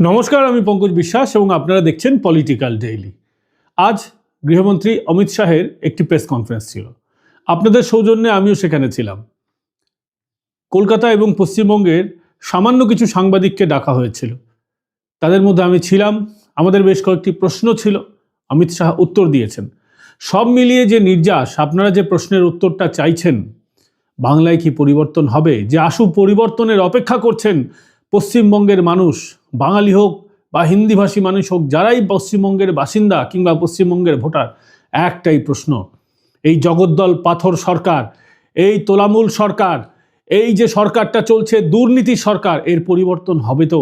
নমস্কার, আমি পঙ্কজ বিশ্বাস এবং আপনারা দেখছেন পলিটিক্যাল ডেইলি আজ গৃহমন্ত্রী অমিত শাহের একটি প্রেস কনফারেন্স ছিল। আপনাদের সৌজন্যে আমিও সেখানে ছিলাম। কলকাতা এবং পশ্চিমবঙ্গের সামান্য কিছু সাংবাদিককে ডাকা হয়েছিল। তাদের মধ্যে আমি ছিলাম। আমাদের বেশ কয়েকটি প্রশ্ন ছিল। অমিত শাহ উত্তর দিয়েছেন। সব মিলিয়ে যে নির্যাস, আপনারা যে প্রশ্নের উত্তরটা চাইছেন, বাংলায় কি পরিবর্তন হবে? যে আশু পরিবর্তনের অপেক্ষা করছেন পশ্চিমবঙ্গের মানুষ, বাঙালি হোক বা হিন্দিভাষী মানুষ হোক, যারাই পশ্চিমবঙ্গের বাসিন্দা কিংবা পশ্চিমবঙ্গের ভোটার, একটাই প্রশ্ন, এই জগদ্দল পাথর সরকার, এই তোলামূল সরকার, এই যে সরকারটা চলছে, দুর্নীতি সরকার, এর পরিবর্তন হবে তো?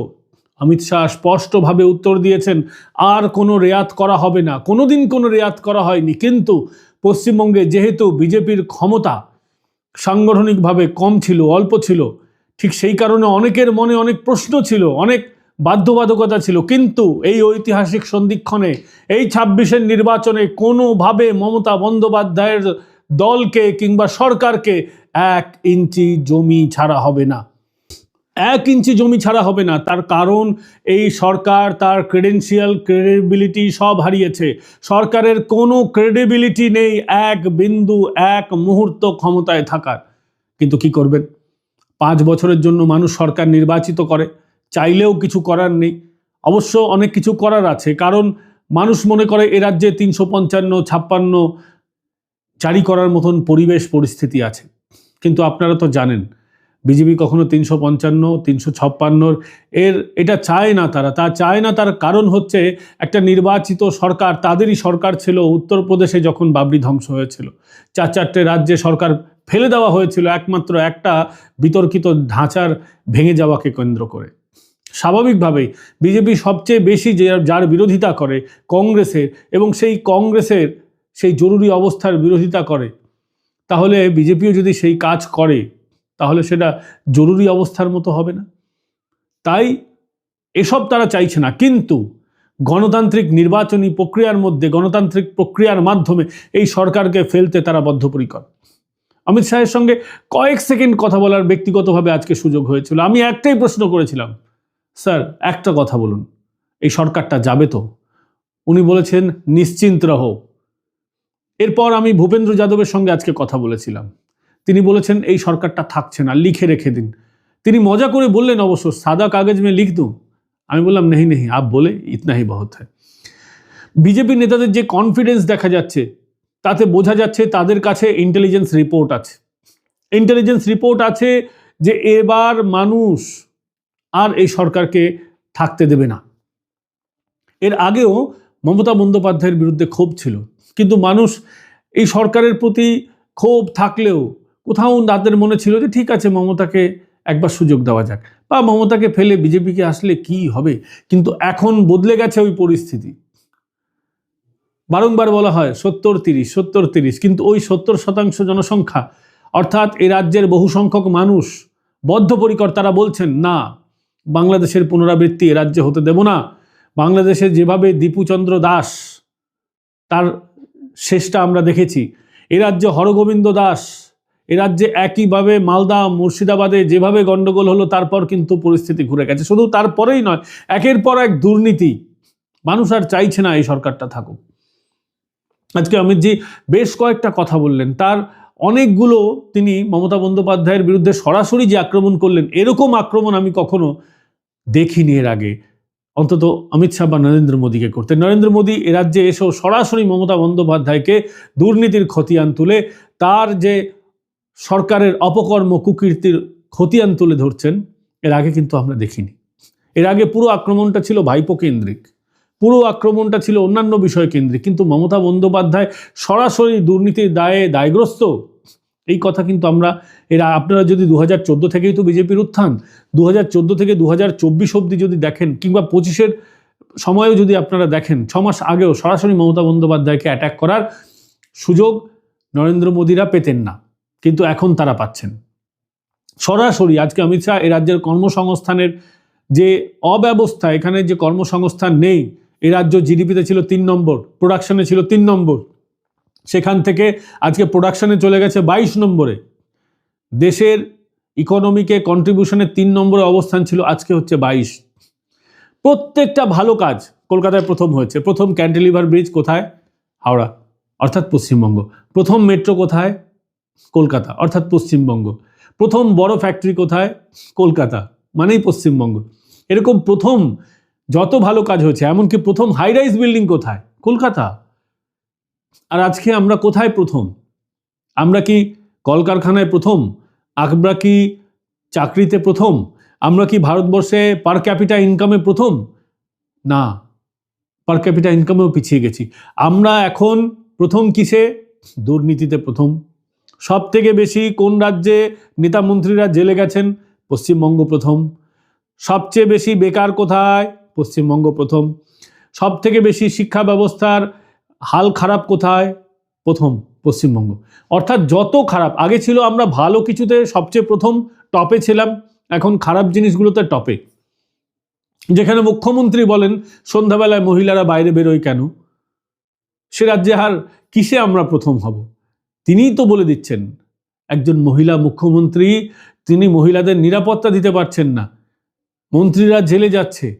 অমিত শাহ স্পষ্টভাবে উত্তর দিয়েছেন, আর কোনো রেয়াত করা হবে না। কোনোদিন কোনো রেয়াত করা হয়নি, কিন্তু পশ্চিমবঙ্গে যেহেতু বিজেপির ক্ষমতা, সাংগঠনিকভাবে কম ছিল, অল্প ছিল ঠিক সেই কারণে অনেকের মনে অনেক প্রশ্ন ছিল, অনেক বাধ্যবাধকতা ছিল। কিন্তু এই ঐতিহাসিক সন্ধিক্ষণে, এই ছাব্বিশের নির্বাচনে কোনোভাবে মমতা বন্দ্যোপাধ্যায়ের দলকে কিংবা সরকারকে এক ইঞ্চি জমি ছাড়া হবে না। এক ইঞ্চি জমি ছাড়া হবে না। তার কারণ, এই সরকার তার ক্রেডেন্সিয়াল ক্রেডিবিলিটি সব হারিয়েছে। সরকারের কোনো ক্রেডিবিলিটি নেই এক বিন্দু, এক মুহূর্ত ক্ষমতায় থাকার। কিন্তু কি করবেন? পাঁচ বছরের জন্য মানুষ সরকার নির্বাচিত করে, চাইলেও কিছু করার নেই। অবশ্য অনেক কিছু করার আছে, কারণ মানুষ মনে করে এ রাজ্যে তিনশো পঞ্চান্ন, ছাপ্পান্ন জারি করার মতন পরিবেশ পরিস্থিতি আছে। কিন্তু আপনারা তো জানেন, বিজেপি কখনো তিনশো পঞ্চান্ন, তিনশো ছাপ্পান্নর এর এটা চায় না তারা। তা চায় না তার কারণ হচ্ছে একটা নির্বাচিত সরকার, তাদেরই সরকার ছিল, উত্তরপ্রদেশে যখন বাবরি ধ্বংস হয়েছিল, চার চারটে রাজ্যে সরকার ফেলে দেওয়া হয়েছিল একমাত্র একটা বিতর্কিত ঢাঁচার ভেঙে যাওয়াকে কেন্দ্র করে। স্বাভাবিকভাবেই বিজেপি সবচেয়ে বেশি যে যার বিরোধিতা করে কংগ্রেসের এবং সেই কংগ্রেসের সেই জরুরি অবস্থার বিরোধিতা করে, তাহলে বিজেপিও যদি সেই কাজ করে, তাহলে সেটা জরুরি অবস্থার মতো হবে না। তাই এসব তারা চাইছে না, কিন্তু গণতান্ত্রিক নির্বাচনী প্রক্রিয়ার মধ্যে, গণতান্ত্রিক প্রক্রিয়ার মাধ্যমে এই সরকারকে ফেলতে তারা বদ্ধপরিকর। অমিত শাহের সঙ্গে কয়েক সেকেন্ড কথা বলার ব্যক্তিগতভাবে আজকে সুযোগ হয়েছিল। আমি একটাই প্রশ্ন করেছিলাম, স্যার, একটা কথা বলুন, এই সরকারটা যাবে তো? উনি বলেছেন, নিশ্চিন্ত রহ। এরপর আমি ভূপেন্দ্র যাদবের সঙ্গে আজকে কথা বলেছিলাম। তিনি বলেছেন, এই সরকারটা থাকছে না, লিখে রেখে দিন। তিনি মজা করে বললেন, অবশ্য সাদা কাগজ মে লিখ দু। আমি বললাম নেহি নেহি আপ বলে ইতনা হি হ্যায়। বিজেপি নেতাদের যে কনফিডেন্স দেখা যাচ্ছে তাতে বোঝা যাচ্ছে তাদের কাছে ইন্টেলিজেন্স রিপোর্ট আছে। ইন্টেলিজেন্স রিপোর্ট আছে যে এবার মানুষ আর এই সরকারকে থাকতে দেবে না। এর আগেও মমতা বন্দ্যোপাধ্যায়ের বিরুদ্ধে ক্ষোভ ছিল, কিন্তু মানুষ এই সরকারের প্রতি ক্ষোভ থাকলেও কোথাও তাদের মনে ছিল যে ঠিক আছে, মমতাকে একবার সুযোগ দেওয়া যাক। বা মমতাকে ফেলে বিজেপিকে আসলে কি হবে? কিন্তু এখন বদলে গেছে ওই পরিস্থিতি। বারংবার বলা হয় সত্তর তিরিশ সত্তর তিরিশ, কিন্তু ওই সত্তর শতাংশ জনসংখ্যা, অর্থাৎ এ রাজ্যের বহু সংখ্যক মানুষ বদ্ধপরিকর তারা বলছেন, না, বাংলাদেশের পুনরাবৃত্তি এ রাজ্যে হতে দেব না। বাংলাদেশে যেভাবে দীপুচন্দ্র দাস, তার শেষটা আমরা দেখেছি, এ রাজ্যে হরগোবিন্দ দাস, এ রাজ্যে একইভাবে মালদা, মুর্শিদাবাদে যেভাবে গণ্ডগোল হলো, তারপর কিন্তু পরিস্থিতি ঘুরে গেছে। শুধু তারপরেই নয়, একের পর এক দুর্নীতি, মানুষ আর চাইছে না এই সরকারটা থাকুক। আজকে অমিতজি বেশ কয়েকটা কথা বললেন। তার অনেকগুলো তিনি মমতা বন্দ্যোপাধ্যায়ের বিরুদ্ধে সরাসরি যে আক্রমণ করলেন, এরকম আক্রমণ আমি কখনো দেখিনি এর আগে। অন্তত অমিত শাহ বা নরেন্দ্র মোদীকে করতে। নরেন্দ্র মোদী এ রাজ্যে এসেও সরাসরি মমতা বন্দ্যোপাধ্যায়কে দুর্নীতির খতিয়ান তুলে, তার যে সরকারের অপকর্ম কুকীর্তির খতিয়ান তুলে ধরছেন, এর আগে কিন্তু আমরা দেখিনি। এর আগে পুরো আক্রমণটা ছিল ভাইপো কেন্দ্রিক। পুরো আক্রমণটা ছিল অন্যান্য বিষয় কেন্দ্রিক। কিন্তু মমতা বন্দ্যোপাধ্যায় সরাসরি দুর্নীতির দায়ে দায়গ্রস্ত? এই কথা কিন্তু আমরা এরা, আপনারা যদি দু হাজার চোদ্দ থেকেই তো বিজেপির উত্থান দু হাজার চোদ্দ থেকে দু হাজার চব্বিশ অব্দি যদি দেখেন, কিংবা পঁচিশের সময়ও যদি আপনারা দেখেন, ছ মাস আগেও সরাসরি মমতা বন্দ্যোপাধ্যায়কে অ্যাটাক করার সুযোগ নরেন্দ্র মোদীরা পেতেন না, কিন্তু এখন তারা পাচ্ছেন। সরাসরি আজকে অমিত শাহ এ রাজ্যের কর্মসংস্থানের যে অব্যবস্থা, এখানে যে কর্মসংস্থান নেই এ রাজ্য জিডিপিতে ছিল তিন নম্বর প্রোডাকশনে ছিল তিন নম্বর। সেখান থেকে আজকে প্রোডাকশনে চলে গেছে বাইশ নম্বরে। দেশের ইকোনমিকে কন্ট্রিবিউশনের তিন নম্বরে অবস্থান ছিল আজকে হচ্ছে বাইশ। প্রত্যেকটা ভালো কাজ কলকাতায় প্রথম হয়েছে। প্রথম ক্যান্টিলিভার ব্রিজ কোথায়? হাওড়া, অর্থাৎ পশ্চিমবঙ্গ। প্রথম মেট্রো কোথায়? কলকাতা, অর্থাৎ পশ্চিমবঙ্গ। প্রথম বড় ফ্যাক্টরি কোথায়? কলকাতা, মানেই পশ্চিমবঙ্গ। এরকম প্রথম যত ভালো কাজ হয়েছে, এমনকি প্রথম হাই রাইজ বিল্ডিং কোথায়? কলকাতা। আর আজকে আমরা কোথায় প্রথম? আমরা কি কলকারখানায় প্রথম? আমরা কি চাকরিতে প্রথম? আমরা কি ভারতবর্ষে পার ক্যাপিটা ইনকামে প্রথম? না পার ক্যাপিটা ইনকামেও পিছিয়ে গেছি। আমরা এখন প্রথম কিসে? দুর্নীতিতে প্রথম। সব থেকে বেশি কোন রাজ্যে নেতা মন্ত্রীরা জেলে গেছেন? পশ্চিমবঙ্গ প্রথম। সবচেয়ে বেশি বেকার কোথায়? পশ্চিমবঙ্গ প্রথম। সব থেকে বেশি শিক্ষা ব্যবস্থার হাল খারাপ কোথায়? প্রথম, পশ্চিমবঙ্গ। অর্থাৎ যত খারাপ, আগে ছিল আমরা ভালো কিছুতে সবচেয়ে প্রথম টপে ছিলাম, এখন খারাপ জিনিসগুলোতে টপে। যেখানে মুখ্যমন্ত্রী বলেন, সন্ধ্যাবেলায় মহিলারা বাইরে বেরোয় কেন? সে রাজ্যে আর কিসে আমরা প্রথম হব? তিনিই তো বলে দিচ্ছেন, একজন মহিলা মুখ্যমন্ত্রী, তিনি মহিলাদের নিরাপত্তা দিতে পারছেন না। মন্ত্রীরা জেলে যাচ্ছে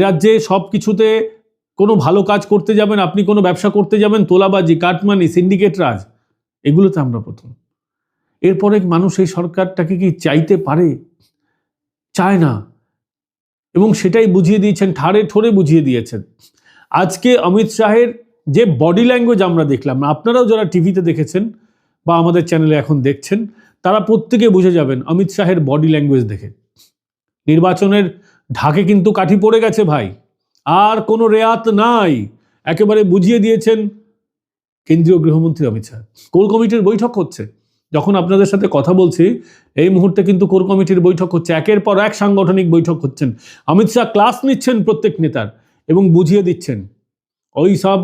রাজ্যে সব কিছুতে কোনো ভালো কাজ করতে যাবেন, আপনি কোনো ব্যবসা করতে যাবেন, তোলাবাজি, কাটমানি সিন্ডিকেট রাজ, এগুলোতে আমরা প্রথম। এরপরে মানুষ এই সরকারটাকে কি চাইতে পারে? চায় না। এবং সেটাই বুঝিয়ে দিয়েছেন, ঠাড়ে ঠোরে বুঝিয়ে দিয়েছেন। আজকে অমিত শাহের যে বডি ল্যাঙ্গুয়েজ আমরা দেখলাম, আপনারাও যারা টিভিতে দেখেছেন বা আমাদের চ্যানেলে এখন দেখছেন, তারা প্রত্যেকে বুঝে যাবেন অমিত শাহের বডি ল্যাঙ্গুয়েজ দেখে। নির্বাচনের ঢাকে কিন্তু কাঠি পড়ে গেছে ভাই। আর কোনো রেয়াত নাই। একেবারে বুঝিয়ে দিয়েছেন কেন্দ্রীয় গৃহমন্ত্রী অমিত শাহ। কোর কমিটির বৈঠক হচ্ছে। যখন আপনাদের সাথে কথা বলছি, এই মুহূর্তে কিন্তু কোর কমিটির বৈঠক হচ্ছে। একের পর এক সাংগঠনিক বৈঠক হচ্ছেন। অমিত শাহ ক্লাস নিচ্ছেন প্রত্যেক নেতার এবং বুঝিয়ে দিচ্ছেন। ওই সব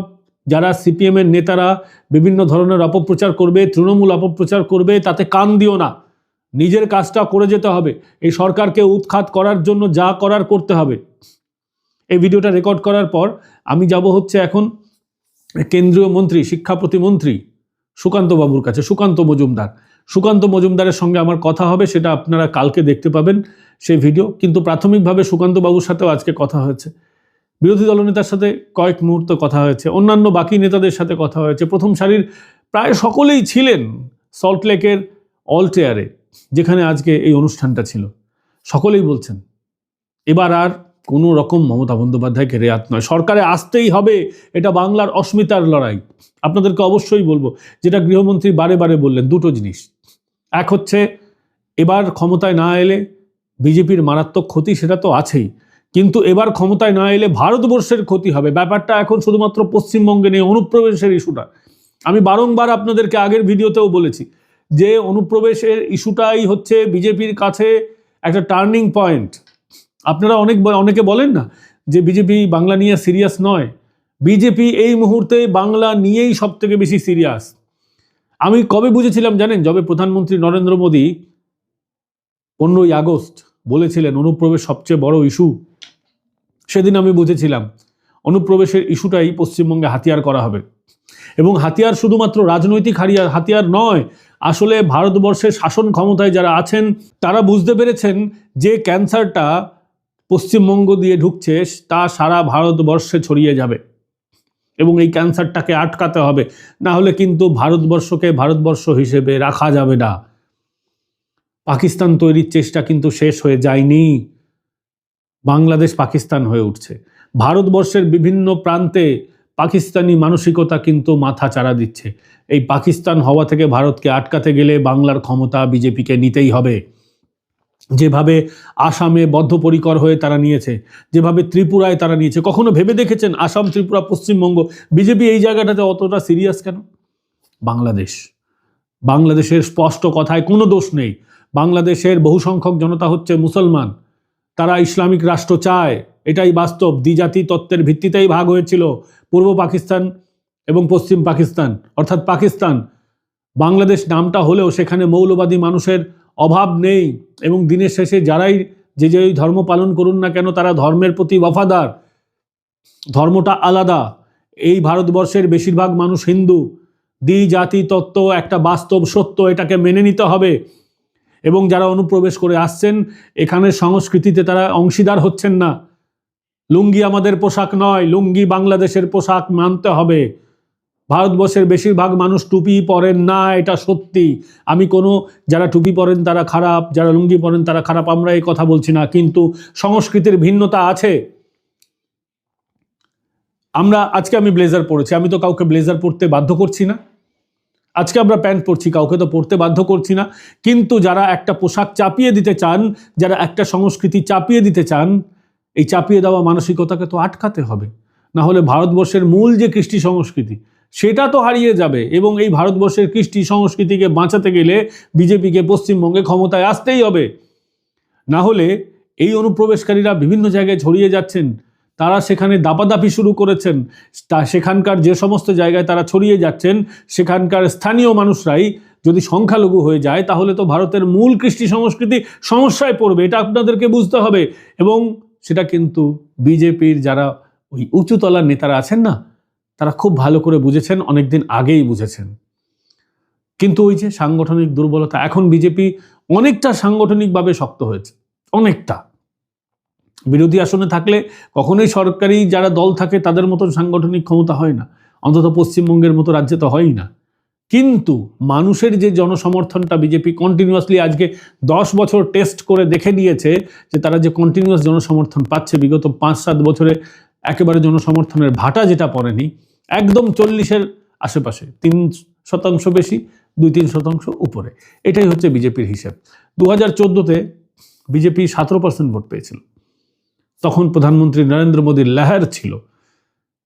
যারা সিপিএমের নেতারা বিভিন্ন ধরনের অপপ্রচার করবে, তৃণমূল অপপ্রচার করবে, তাতে কান দিও না। নিজের কাজটা করে যেতে হবে। এই সরকারকে উৎখাত করার জন্য যা করার করতে হবে। এই ভিডিওটা রেকর্ড করার পর আমি যাব হচ্ছে এখন কেন্দ্রীয় মন্ত্রী, শিক্ষা প্রতিমন্ত্রী সুকান্ত বাবুর কাছে, সুকান্ত মজুমদার। সুকান্ত মজুমদারের সঙ্গে আমার কথা হবে, সেটা আপনারা কালকে দেখতে পাবেন সেই ভিডিও। কিন্তু প্রাথমিকভাবে সুকান্ত বাবুর সাথেও আজকে কথা হয়েছে। বিরোধী দলনেতার সাথে কয়েক মুহূর্ত কথা হয়েছে। অন্যান্য বাকি নেতাদের সাথে কথা হয়েছে। প্রথম সারির প্রায় সকলেই ছিলেন সল্টলেকের অলটেয়ারে। যেখানে আজকে এই অনুষ্ঠানটা ছিল। সকলেই বলছেন, এবার আর কোনো রকম মমতা বন্দ্যোপাধ্যায়কে রেয়াত নয়। সরকারে আসতেই হবে, এটা বাংলার অস্মিতার লড়াই। আপনাদেরকে অবশ্যই বলব, যেটা গৃহমন্ত্রী বারে বারে বললেন, দুটো জিনিস। এক হচ্ছে, এবার ক্ষমতায় না এলে বিজেপির মারাত্মক ক্ষতি সেটা তো আছেই। কিন্তু এবার ক্ষমতায় না এলে ভারতবর্ষের ক্ষতি হবে। ব্যাপারটা এখন শুধুমাত্র পশ্চিমবঙ্গে নেই, অনুপ্রবেশের ইস্যুটা। আমি বারংবার আপনাদেরকে আগের ভিডিওতেও বলেছি যে অনুপ্রবেশের ইস্যুটাই হচ্ছে বিজেপির কাছে একটা টার্নিং পয়েন্ট। আপনারা অনেক অনেকে বলেন না যে বিজেপি বাংলা নিয়ে সিরিয়াস নয়। বিজেপি এই মুহূর্তে বাংলা নিয়েই সব থেকে বেশি সিরিয়াস। আমি কবে বুঝেছিলাম জানেন? যবে প্রধানমন্ত্রী নরেন্দ্র মোদী পনেরোই আগস্ট বলেছিলেন, অনুপ্রবেশ সবচেয়ে বড় ইস্যু। সেদিন আমি বুঝেছিলাম, অনুপ্রবেশের ইস্যুটাই পশ্চিমবঙ্গে হাতিয়ার করা হবে। এবং হাতিয়ার শুধুমাত্র রাজনৈতিক হারিয়ার হাতিয়ার নয় আসলে ভারতবর্ষের শাসন ক্ষমতায় যারা আছেন, তারা বুঝতে পেরেছেন যে ক্যান্সারটা পশ্চিমবঙ্গ দিয়ে ঢুকছে, তা সারা ভারতবর্ষে ছড়িয়ে যাবে এবং এই ক্যান্সারটাকে আটকাতে হবে। না হলে কিন্তু ভারতবর্ষকে ভারতবর্ষ হিসেবে রাখা যাবে না। পাকিস্তান তৈরির চেষ্টা কিন্তু শেষ হয়ে যায়নি। বাংলাদেশ পাকিস্তান হয়ে উঠছে। ভারতবর্ষের বিভিন্ন প্রান্তে পাকিস্তানি মানসিকতা কিন্তু মাথা চাড়া দিচ্ছে। এই পাকিস্তান হওয়া থেকে ভারতকে আটকাতে গেলে বাংলার ক্ষমতা বিজেপিকে নিতেই হবে। যেভাবে আসামে বদ্ধপরিকর হয়ে তারা নিয়েছে, যেভাবে ত্রিপুরায় তারা নিয়েছে, কখনো ভেবে দেখেছেন আসাম, ত্রিপুরা, পশ্চিমবঙ্গ? বিজেপি এই জায়গাটাতে অতটা সিরিয়াস কেন? বাংলাদেশ। বাংলাদেশের স্পষ্ট কথায় কোনো দোষ নেই। বাংলাদেশের বহুসংখ্যক জনতা হচ্ছে মুসলমান। তারা ইসলামিক রাষ্ট্র চায়। এটাই বাস্তব, দ্বিজাতি তত্ত্বের ভিত্তিতেই ভাগ হয়েছিল পূর্ব পাকিস্তান এবং পশ্চিম পাকিস্তান। অর্থাৎ পাকিস্তান, বাংলাদেশ নামটা হলেও সেখানে মৌলবাদী মানুষের অভাব নেই এবং দিনের শেষে যারাই যে যে ধর্ম পালন করুন না কেন, তারা ধর্মের প্রতি ওয়াফাদার। ধর্মটা আলাদা। এই ভারতবর্ষের বেশিরভাগ মানুষ হিন্দু। দ্বি জাতি তত্ত্ব একটা বাস্তব সত্য, এটাকে মেনে নিতে হবে। এবং যারা অনুপ্রবেশ করে আসছেন, এখানের সংস্কৃতিতে তারা অংশীদার হচ্ছেন না। লুঙ্গি আমাদের পোশাক নয়, লুঙ্গি বাংলাদেশের পোশাক মানতে হবে। ভারতবর্ষের বেশিরভাগ মানুষ টুপি পরেন না, এটা সত্যি। আমি কোনো, যারা টুপি পরেন তারা খারাপ, যারা লুঙ্গি পরেন তারা খারাপ, আমরা এই কথা বলছি না। কিন্তু সংস্কৃতির ভিন্নতা আছে। আমরা, আজকে আমি ব্লেজার পরেছি, আমি তো কাউকে ব্লেজার পরতে বাধ্য করছি না। আজকে আমরা প্যান্ট পরছি, কাউকে তো পরতে বাধ্য করছি না। কিন্তু যারা একটা পোশাক চাপিয়ে দিতে চান, যারা একটা সংস্কৃতি চাপিয়ে দিতে চান এই চাপিয়ে দেওয়া মানসিকতাকে তো আটকাতে হবে। না হলে ভারতবর্ষের মূল যে কৃষ্টি সংস্কৃতি, সেটা তো হারিয়ে যাবে এবং এই ভারতবর্ষের কৃষ্টি সংস্কৃতিকে বাঁচাতে গেলে বিজেপিকে পশ্চিমবঙ্গে ক্ষমতায় আসতেই হবে। না হলে এই অনুপ্রবেশকারীরা বিভিন্ন জায়গায় ছড়িয়ে যাচ্ছেন, তারা সেখানে দাপাদাপি শুরু করেছেন, তা সেখানকার যে সমস্ত জায়গায় তারা ছড়িয়ে যাচ্ছেন, সেখানকার স্থানীয় মানুষরাই যদি সংখ্যালঘু হয়ে যায়, তাহলে তো ভারতের মূল কৃষ্টি সংস্কৃতি সমস্যায় পড়বে, এটা আপনাদেরকে বুঝতে হবে এবং সেটা কিন্তু বিজেপির যারা ওই উঁচুতলার নেতারা আছেন না, তারা খুব ভালো করে বুঝেছেন, অনেকদিন আগেই বুঝেছেন। কিন্তু ওই যে সাংগঠনিক দুর্বলতা, এখন বিজেপি অনেকটা সাংগঠনিকভাবে শক্ত হয়েছে, অনেকটা। বিরোধী আসনে থাকলে কখনোই সরকারি যারা দল থাকে, তাদের মতন সাংগঠনিক ক্ষমতা হয় না। অন্তত পশ্চিমবঙ্গের মতো রাজ্যে তো হয়ই না। কিন্তু মানুষের যে জনসমর্থনটা বিজেপি কন্টিনিউয়াসলি আজকে দশ বছর টেস্ট করে দেখে নিয়েছে যে তারা যে কন্টিনিউয়াস জনসমর্থন পাচ্ছে, বিগত পাঁচ সাত বছরে একেবারে জনসমর্থনের ভাটা যেটা পড়েনি, একদম চল্লিশের আশেপাশে, তিন শতাংশ বেশি, দুই তিন শতাংশ উপরে। এটাই হচ্ছে বিজেপির হিসেব। দু হাজার চোদ্দোতে বিজেপি সতেরো পার্সেন্ট ভোট পেয়েছিল। তখন প্রধানমন্ত্রী নরেন্দ্র মোদীর লেহার ছিল।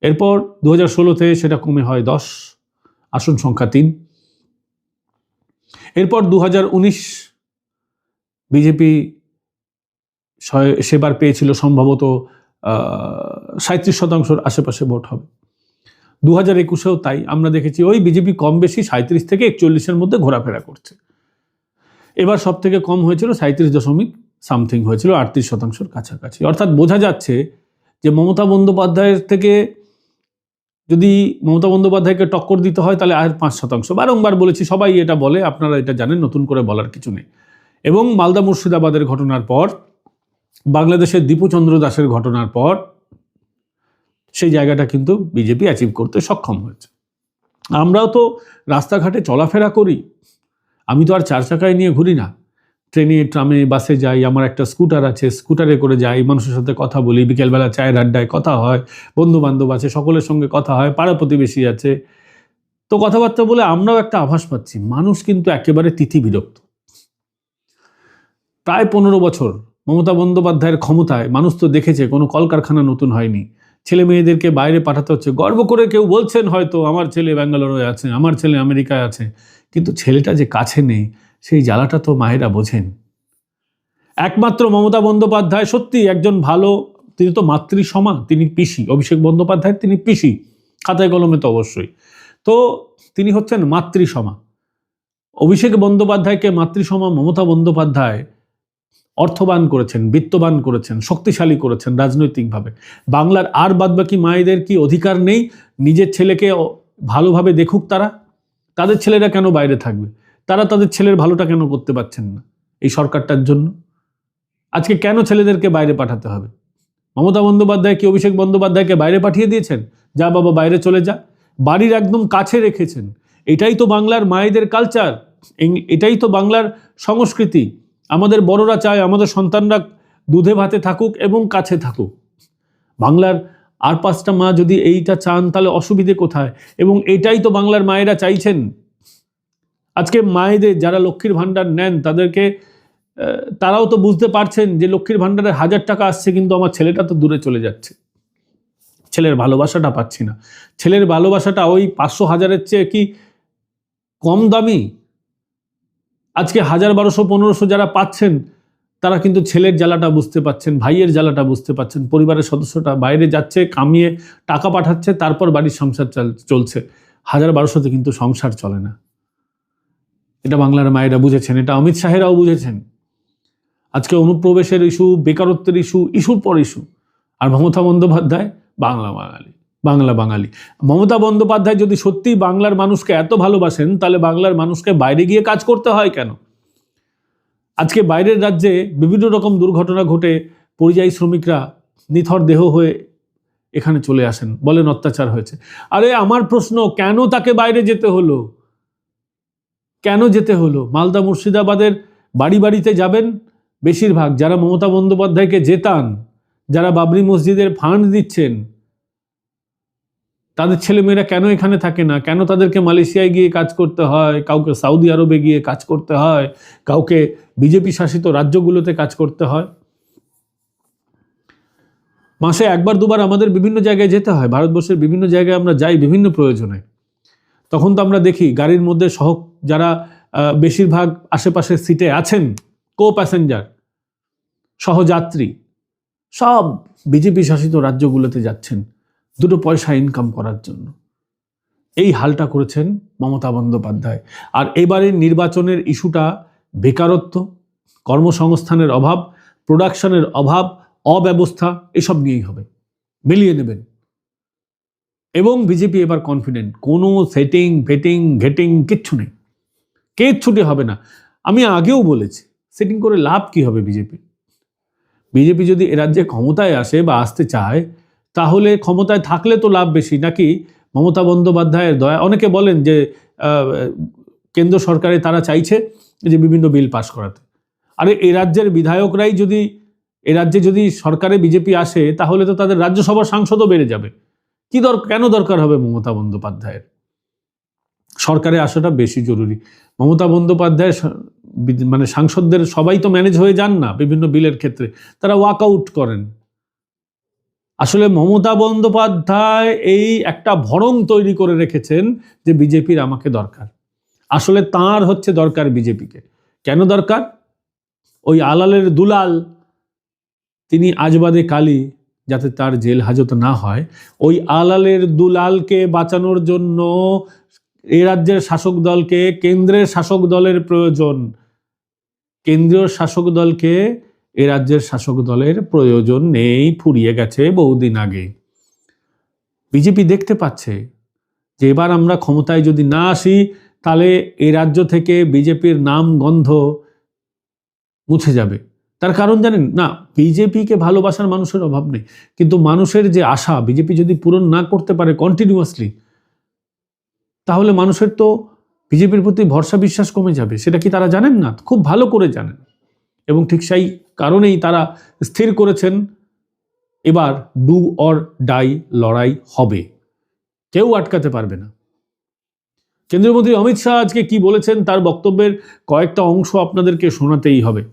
এরপর দু হাজার ষোলোতে সেটা কমে হয় দশ। আসন সংখ্যা তিন। এরপর দু হাজার উনিশ বিজেপি সেবার পেয়েছিল সম্ভবত সাঁত্রিশ শতাংশের আশেপাশে ভোট হবে। দু হাজার একুশেও তাই, আমরা দেখেছি ওই বিজেপি কম বেশি সাঁত্রিশ থেকে একচল্লিশের মধ্যে ঘোরাফেরা করছে। এবার সব থেকে কম হয়েছিল সাঁত্রিশ দশমিক সামথিং হয়েছিল আটত্রিশ শতাংশের কাছাকাছি। অর্থাৎ বোঝা যাচ্ছে যে মমতা বন্দ্যোপাধ্যায়ের থেকে যদি মমতা বন্দ্যোপাধ্যায়কে টক্কর দিতে হয়, তাহলে আর পাঁচ শতাংশ। বারংবার বলেছি, সবাই এটা বলে, আপনারা এটা জানেন, নতুন করে বলার কিছু নেই। এবং মালদা মুর্শিদাবাদের ঘটনার পর, বাংলাদেশের দীপুচন্দ্র দাসের ঘটনার পর, সেই জায়গাটা কিন্তু বিজেপি অ্যাচিভ করতে সক্ষম হয়েছে। আমরাও তো রাস্তাঘাটে চলাফেরা করি। আমি তো আর চার চাকায় নিয়ে ঘুরি না। ট্রেনে ট্রামে বাসে যাই, আমার একটা স্কুটার আছে, স্কুটারে করে যাই, মানুষের সাথে কথা বলি, বিকেলবেলা চায়ের আড্ডায় কথা হয় বন্ধু বান্ধব আছে, সকলের সঙ্গে কথা হয়, পাড়া প্রতিবেশী আছে। তো কথাবার্তা বলে আমরাও একটা আভাস পাচ্ছি, মানুষ কিন্তু একেবারে তিথি বিরক্ত। প্রায় পনেরো বছর মমতা বন্দ্যোপাধ্যায়ের ক্ষমতায় মানুষ তো দেখেছে, কোনো কলকারখানা নতুন হয়নি। ছেলে মেয়েদেরকে বাইরে পাঠাতে হচ্ছে, গর্ব করে কেউ বলছেন হয়তো, আমার ছেলে ব্যাঙ্গালোরে আছে, আমার ছেলে আমেরিকায় আছে। কিন্তু ছেলেটা যে কাছে নেই সেই জ্বালাটা তো মায়েরা বোঝেন। একমাত্র মমতা বন্দ্যোপাধ্যায় সত্যি একজন ভালো, তিনি তো মাতৃসমা তিনি পিসি। অভিষেক বন্দ্যোপাধ্যায় তিনি পিসি, খাতায় কলমে তো অবশ্যই। তো তিনি হচ্ছেন মাতৃসমা অভিষেক বন্দ্যোপাধ্যায়কে মাতৃসমা মমতা বন্দ্যোপাধ্যায় অর্থবান করেছেন, বিত্তবান করেছেন, শক্তিশালী করেছেন রাজনৈতিকভাবে। বাংলার আর বাদবাকি মায়েদের কি অধিকার নেই? নিজের ছেলেকে ভালোভাবে দেখুক তারা? তাদের ছেলেরা কেন বাইরে থাকবে? তারা তাদের ছেলের ভালোটা কেন করতে পারছেন না এই সরকারটার জন্য? আজকে কেন ছেলেদেরকে বাইরে পাঠাতে হবে? মমতা বন্দ্যোপাধ্যায় কি অভিষেক বন্দ্যোপাধ্যায়কে বাইরে পাঠিয়ে দিয়েছেন? যা বাবা, বাইরে চলে যা। বাড়ির একদম কাছে রেখেছেন। এটাই তো বাংলার মায়েদের কালচার এটাই তো বাংলার সংস্কৃতি। আমাদের বড়রা চায় আমাদের সন্তানরা দুধে ভাতে থাকুক এবং কাছে থাকুক। বাংলার আর পাঁচটা মা যদি এইটা চান তাহলে অসুবিধে কোথায়? এবং এটাই তো বাংলার মায়েরা চাইছেন। আজকে মায়েদের যারা লক্ষ্মীর ভাণ্ডার নেন, তাদেরকে তারাও তো বুঝতে পারছেন যে লক্ষ্মীর ভাণ্ডারে হাজার টাকা আসছে, কিন্তু আমার ছেলেটা তো দূরে চলে যাচ্ছে। ছেলের ভালোবাসাটা পাচ্ছি না। ছেলের ভালোবাসাটা ওই পাঁচশো হাজারের চেয়ে কি কম দামি? আজকে হাজার বারোশো, পনেরোশো যারা পাচ্ছেন, তারা কিন্তু ছেলের জ্বালাটা বুঝতে পাচ্ছেন, ভাইয়ের জ্বালাটা বুঝতে পাচ্ছেন। পরিবারের সদস্যটা বাইরে যাচ্ছে, কামিয়ে টাকা পাঠাচ্ছে, তারপর বাড়ির সংসার চাল- চলছে। হাজার বারোশোতে কিন্তু সংসার চলে না। এটা বাংলার মায়েরা বুঝেছেন, এটা অমিত শাহেরাও বুঝেছেন। আজকে অনুপ্রবেশের ইস্যু, বেকারত্বের ইস্যু, ইস্যুর পর ইস্যু। আর মমতা বন্দ্যোপাধ্যায়, বাংলা বাঙালি বাংলা বাঙালি। মমতা বন্দ্যোপাধ্যায় যদি সত্যি বাংলার মানুষকে এত ভালোবাসেন, তাহলে বাংলার মানুষকে বাইরে গিয়ে কাজ করতে হয় কেন? আজকে বাইরের রাজ্যে বিভিন্ন রকম দুর্ঘটনা ঘটে, পরিযায়ী শ্রমিকরা নিথর দেহ হয়ে এখানে চলে আসেন, বলেন অত্যাচার হয়েছে। আরে আমার প্রশ্ন, কেন তাকে বাইরে যেতে হলো? কেন যেতে হলো? মালদা মুর্শিদাবাদের বাড়ি বাড়িতে যাবেন বেশিরভাগ যারা মমতা বন্দ্যোপাধ্যায়কে জেতান, যারা বাবরি মসজিদের ফান্ড দিচ্ছেন, তাদের ছেলেমেয়েরা কেন এখানে থাকে না? কেন তাদেরকে মালয়েশিয়ায় গিয়ে কাজ করতে হয়? কাউকে সৌদি আরবে গিয়ে কাজ করতে হয়? কাউকে বিজেপি শাসিত রাজ্যগুলোতে কাজ করতে হয়? মাসে একবার দুবার আমাদের বিভিন্ন জায়গায় যেতে হয়। ভারতবর্ষের বিভিন্ন জায়গায় আমরা যাই বিভিন্ন প্রয়োজনে। তখন তো আমরা দেখি গাড়ির মধ্যে সহ যারা বেশিরভাগ আশেপাশের সিটে আছেন কো প্যাসেঞ্জার সহযাত্রী, সব বিজেপি শাসিত রাজ্যগুলোতে যাচ্ছেন দুটো পয়সা ইনকাম করার জন্য। এই হালটা করেছেন মমতা বন্দ্যোপাধ্যায়। আর এবারের নির্বাচনের ইস্যুটা বেকারত্ব, কর্মসংস্থানের অভাব প্রোডাকশনের অভাব, অব্যবস্থা, এসব নিয়েই হবে। মিলিয়ে নেবেন। এবং বিজেপি এবার কনফিডেন্ট কোনো সেটিং ফেটিং ঘেটিং কিচ্ছু নেই। কিচ্ছুটি হবে না। আমি আগেও বলেছি সেটিং করে লাভ কি হবে বিজেপি? বিজেপি যদি এ রাজ্যে ক্ষমতায় আসে বা আসতে চায়, তাহলে ক্ষমতায় থাকলে তো লাভ বেশি। নাকি মমতা বন্দ্যোপাধ্যায়ের দয়া? অনেকে বলেন যে কেন্দ্র সরকারে তারা চাইছে যে বিভিন্ন বিল পাশ করাতে। আরে এ রাজ্যের বিধায়করাই যদি, এ রাজ্যে যদি সরকারে বিজেপি আসে, তাহলে তো তাদের রাজ্যসভার সাংসদও বেড়ে যাবে। কি দর কেন দরকার হবে মমতা বন্দ্যোপাধ্যায়ের? সরকারে আসাটা বেশি জরুরি। মমতা বন্দ্যোপাধ্যায় মানে সাংসদদের সবাই তো ম্যানেজ হয়ে যান না বিভিন্ন বিলের ক্ষেত্রে। তারা ওয়াক আউট করেন। আসলে মমতা বন্দ্যোপাধ্যায় এই একটা ভরং তৈরি করে রেখেছেন যে বিজেপির আমাকে দরকার। আসলে তার হচ্ছে দরকার বিজেপিকে। কেন দরকার? ওই আলালের দুলাল, তিনি আজবাদে কালী যাতে তার জেল হাজত না হয়। ওই আলালের দুলালকে বাঁচানোর জন্য এ রাজ্যের শাসক দলকে, কেন্দ্রের শাসক দলের প্রয়োজন। কেন্দ্রীয় শাসক দলকে এ রাজ্যের শাসক দলের প্রয়োজন নেই, ফুরিয়ে গেছে বহুদিন আগে। বিজেপি দেখতে পাচ্ছে যে এবার আমরা ক্ষমতায় যদি না আসি, তাহলে এ রাজ্য থেকে বিজেপির নাম গন্ধ মুছে যাবে। তার কারণ জানেন, না বিজেপিকে ভালোবাসার মানুষের অভাব নেই। কিন্তু মানুষের যে আশা বিজেপি যদি পূরণ না করতে পারে কন্টিনিউয়াসলি তাহলে মানুষের তো বিজেপির প্রতি ভরসা বিশ্বাস কমে যাবে। সেটা কি তারা জানেন না? খুব ভালো করে জানেন। এবং ঠিক সেই কারণেই তারা স্থির করেছেন, এবার ডু অর ডাই লড়াই হবে। কেউ আটকাতে পারবে না। কেন্দ্রীয় মন্ত্রী অমিত শাহ আজকে কি বলেছেন তার বক্তব্যের কয়েকটা অংশ আপনাদেরকে শোনাতেই হবে।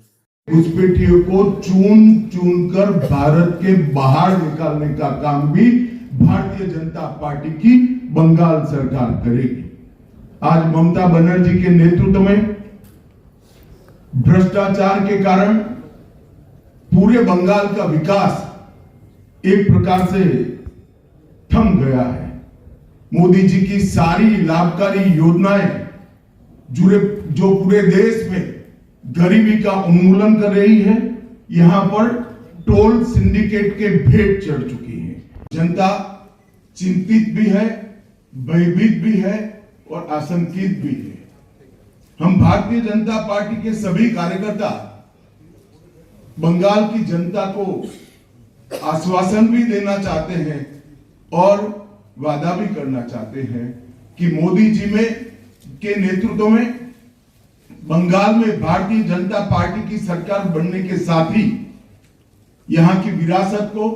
घुसपैठियों को चुन चुन कर भारत के बाहर निकालने का काम भी भारतीय जनता पार्टी की बंगाल सरकार करेगी। आज ममता बनर्जी के नेतृत्व में भ्रष्टाचार के कारण पूरे बंगाल का विकास एक प्रकार से थम गया है। मोदी जी की सारी लाभकारी योजनाएँ जुड़े जो पूरे देश में गरीबी का उन्मूलन कर रही है, यहाँ पर टोल सिंडिकेट के भेंट चढ़ चुकी है। जनता चिंतित भी है, भयभीत भी है और आशंकित भी है। हम भारतीय जनता पार्टी के सभी कार्यकर्ता, बंगाल की जनता को आश्वासन भी देना चाहते हैं और वादा भी करना चाहते हैं कि मोदी जी में, के नेतृत्व में बंगाल में भारतीय जनता पार्टी की सरकार बनने के साथ ही यहां की विरासत को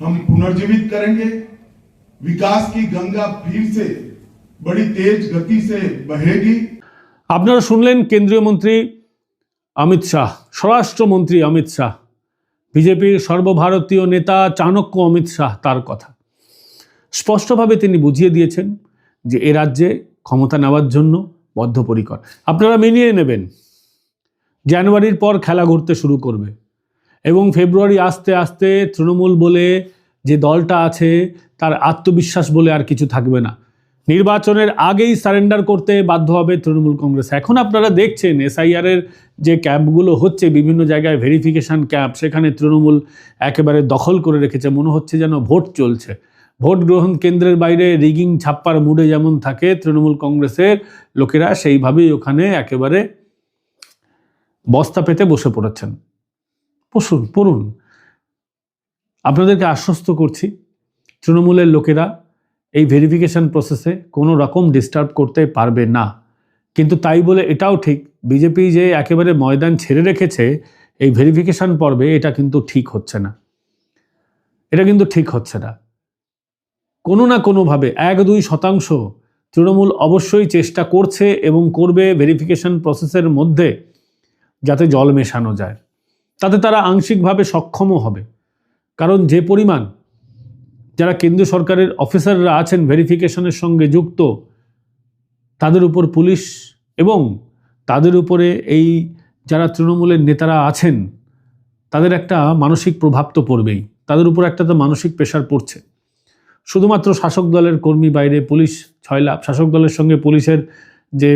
हम पुनर्जीवित करेंगे विकास की गंगा फिर से बड़ी तेज गति से बहेगी আপনারা শুনলেন কেন্দ্রীয় মন্ত্রী অমিত শাহ স্বরাষ্ট্রমন্ত্রী অমিত শাহ বিজেপির সর্বভারতীয় নেতা চাণক্য অমিত শাহ তার কথা স্পষ্টভাবে তিনি বুঝিয়ে দিয়েছেন যে এ রাজ্যে ক্ষমতা নেওয়ার জন্য বদ্ধপরিকর। আপনারা মেনিয়ে নেবেন। জানুয়ারির পর খেলা ঘুরতে শুরু করবে। এবং ফেব্রুয়ারি আস্তে আস্তে তৃণমূল বলে যে দলটা আছে, তার আত্মবিশ্বাস বলে আর কিছু থাকবে না। নির্বাচনের আগেই সারেন্ডার করতে বাধ্য হবে তৃণমূল কংগ্রেস। এখন আপনারা দেখছেন এসআইআর এর যে ক্যাম্পগুলো হচ্ছে, বিভিন্ন জায়গায় ভেরিফিকেশন ক্যাম্প, সেখানে তৃণমূল একেবারে দখল করে রেখেছে। মনে হচ্ছে যেন ভোট চলছে। ভোট গ্রহণ কেন্দ্রের বাইরে রিগিং ছাপ্পার মুডে যেমন থাকে তৃণমূল কংগ্রেসের লোকেরা, সেইভাবেই ওখানে একেবারে বস্তা পেতে বসে পড়েছেন। পশুন পড়ুন। আপনাদেরকে আশ্বস্ত করছি, তৃণমূলের লোকেরা এই ভেরিফিকেশন প্রসেসে কোনো রকম ডিস্টার্ব করতে পারবে না। কিন্তু তাই বলে এটাও ঠিক, বিজেপি যে একেবারে ময়দান ছেড়ে রেখেছে, এই ভেরিফিকেশন পর্বে এটা কিন্তু ঠিক হচ্ছে না। এটা কিন্তু ঠিক হচ্ছে না। কোনো না কোনোভাবে এক দুই শতাংশ তৃণমূল অবশ্যই চেষ্টা করছে এবং করবে ভেরিফিকেশন প্রসেসের মধ্যে যাতে জল মেশানো যায়। তাতে তারা আংশিকভাবে সক্ষমও হবে। কারণ যে পরিমাণ যারা কেন্দ্রীয় সরকারের অফিসাররা আছেন ভেরিফিকেশনের সঙ্গে যুক্ত, তাদের উপর পুলিশ এবং তাদের উপরে এই যারা তৃণমূলের নেতারা আছেন, তাদের একটা মানসিক প্রভাব তো পড়বেই। তাদের উপর একটা তো মানসিক প্রেশার পড়ছে। শুধুমাত্র শাসক দলের কর্মী বাইরে পুলিশ ছয় লাভ শাসক দলের সঙ্গে পুলিশের যে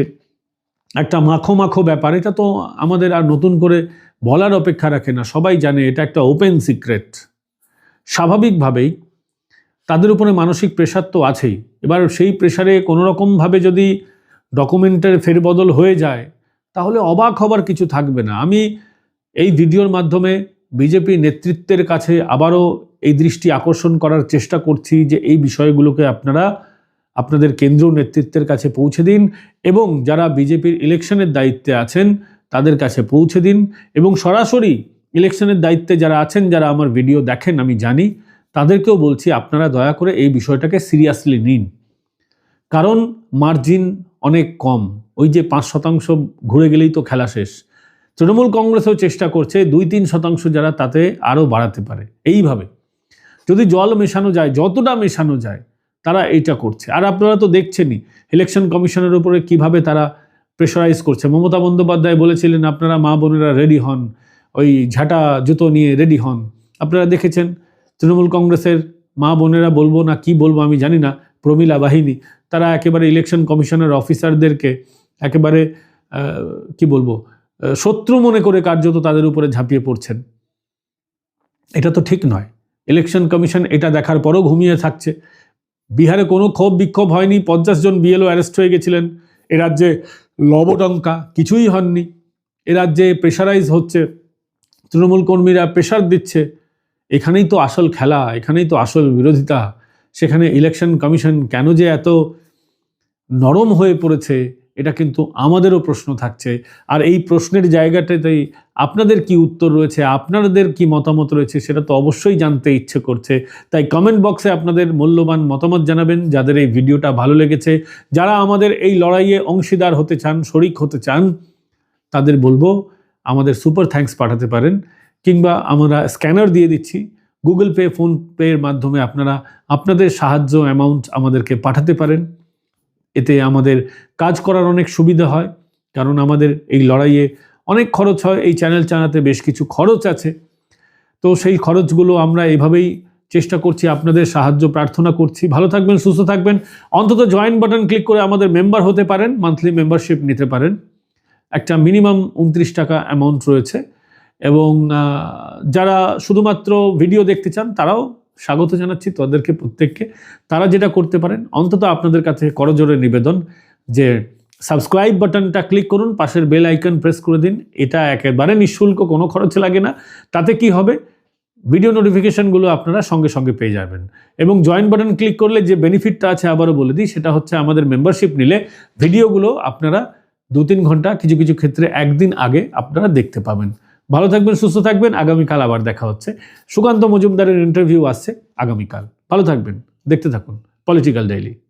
একটা মাখো মাখো ব্যাপার, এটা তো আমাদের আর নতুন করে বলার অপেক্ষা রাখে না। সবাই জানে এটা একটা ওপেন সিক্রেট স্বাভাবিকভাবেই তাদের উপরে মানসিক প্রেশার তো আছেই। এবার সেই প্রেশারে কোনোরকমভাবে যদি ডকুমেন্টের ফেরবদল হয়ে যায়, তাহলে অবাক হবার কিছু থাকবে না। আমি এই ভিডিওর মাধ্যমে বিজেপি নেতৃত্বের কাছে আবারও এই দৃষ্টি আকর্ষণ করার চেষ্টা করছি যে এই বিষয়গুলোকে আপনারা আপনাদের কেন্দ্রীয় নেতৃত্বের কাছে পৌঁছে দিন এবং যারা বিজেপির ইলেকশনের দায়িত্বে আছেন তাদের কাছে পৌঁছে দিন এবং সরাসরি ইলেকশনের দায়িত্বে যারা আছেন, যারা আমার ভিডিও দেখেন, আমি জানি, তাদেরকেও বলছি আপনারা দয়া করে এই বিষয়টাকে সিরিয়াসলি নিন। কারণ মার্জিন অনেক কম। ওই যে পাঁচ শতাংশ ঘুরে গেলেই তো খেলা শেষ। তৃণমূল কংগ্রেসও চেষ্টা করছে দুই তিন শতাংশ যারা তাতে আরও বাড়াতে পারে। এইভাবে। যদি জল মেশানো যায়, যতটা মেশানো যায়, তারা এইটা করছে। আর আপনারা তো দেখছেনই ইলেকশন কমিশনের উপরে কীভাবে তারা প্রেশারাইজ করছে। মমতা বন্দ্যোপাধ্যায় বলেছিলেন, আপনারা মা বোনেরা রেডি হন, ওই ঝাঁটা জুতো নিয়ে রেডি হন। আপনারা দেখেছেন, তৃণমূল কংগ্রেসের মা বোনেরা বলব না কি বলব আমি জানি না, প্রমিলা বাহিনী, তারা একেবারে ইলেকশন কমিশনের অফিসারদেরকে একেবারে কি বলব শত্রু মনে করে কার্যত তাদের উপরে ঝাঁপিয়ে পড়ছেন। এটা তো ঠিক নয়। ইলেকশন কমিশন এটা দেখার পরও ঘুমিয়ে থাকছে। বিহারে কোনো ক্ষোভ বিক্ষোভ হয়নি, পঞ্চাশ জন বিএলও অ্যারেস্ট হয়ে গেছিলেন। এ রাজ্যে লবটঙ্কা কিছুই হননি। এ রাজ্যে প্রেশারাইজ হচ্ছে, তৃণমূল কর্মীরা প্রেশার দিচ্ছে। এখানেই তো আসল খেলা, এখানেই তো আসল বিরোধিতা। সেখানে ইলেকশন কমিশন কেন যে এত নরম হয়ে পড়েছে এটা কিন্তু আমাদেরও প্রশ্ন থাকছে। আর এই প্রশ্নের জায়গাটাতেই আপনাদের কি উত্তর রয়েছে, আপনাদের কি মতামত রয়েছে সেটা তো অবশ্যই জানতে ইচ্ছে করছে। তাই কমেন্ট বক্সে আপনাদের মূল্যবান মতামত জানাবেন যাদের এই ভিডিওটা ভালো লেগেছে। যারা আমাদের এই লড়াইয়ে অংশীদার হতে চান, শরিক হতে চান, তাদের বলব আমাদের সুপার থ্যাঙ্কস পাঠাতে পারেন। কিংবা আমরা স্ক্যানার দিয়ে দিচ্ছি। গুগল পে ফোন পের মাধ্যমে আপনারা আপনাদের সাহায্য অ্যামাউন্ট আমাদেরকে পাঠাতে পারেন। এতে আমাদের কাজ করার অনেক সুবিধা হয়। কারণ আমাদের এই লড়াইয়ে অনেক খরচ হয়, এই চ্যানেল চালাতে বেশ কিছু খরচ আছে। তো সেই খরচগুলো আমরা এভাবেই চেষ্টা করছি, আপনাদের সাহায্য প্রার্থনা করছি। ভালো থাকবেন, সুস্থ থাকবেন। অন্তত জয়েন বাটন ক্লিক করে আমাদের মেম্বার হতে পারেন মান্থলি মেম্বারশিপ নিতে পারেন। একটা মিনিমাম উনত্রিশ টাকা অ্যামাউন্ট রয়েছে। এবং যারা শুধুমাত্র ভিডিও দেখতে চান, তারাও স্বাগত জানাচ্ছি তাদেরকে প্রত্যেককে। তারা যেটা করতে পারেন, অন্তত আপনাদের কাছে করজোরে নিবেদন যে সাবস্ক্রাইব বাটনটা ক্লিক করুন, পাশের বেল আইকন প্রেস করে দিন। এটা একেবারে নিঃশুল্ক, কোনো খরচ লাগে না। তাতে কি হবে? ভিডিও নোটিফিকেশনগুলো আপনারা সঙ্গে সঙ্গে পেয়ে যাবেন। এবং জয়েন বাটন ক্লিক করলে যে বেনিফিটটা আছে আবারও বলে দিই, সেটা হচ্ছে আমাদের মেম্বারশিপ নিলে ভিডিওগুলো আপনারা দু তিন ঘণ্টা, কিছু কিছু ক্ষেত্রে একদিন আগে আপনারা দেখতে পাবেন। ভালো থাকবেন, সুস্থ থাকবেন। আগামীকাল আবার দেখা হচ্ছে। সুকান্ত মজুমদারের ইন্টারভিউ আসছে আগামীকাল। ভালো থাকবেন। দেখতে থাকুন। Political daily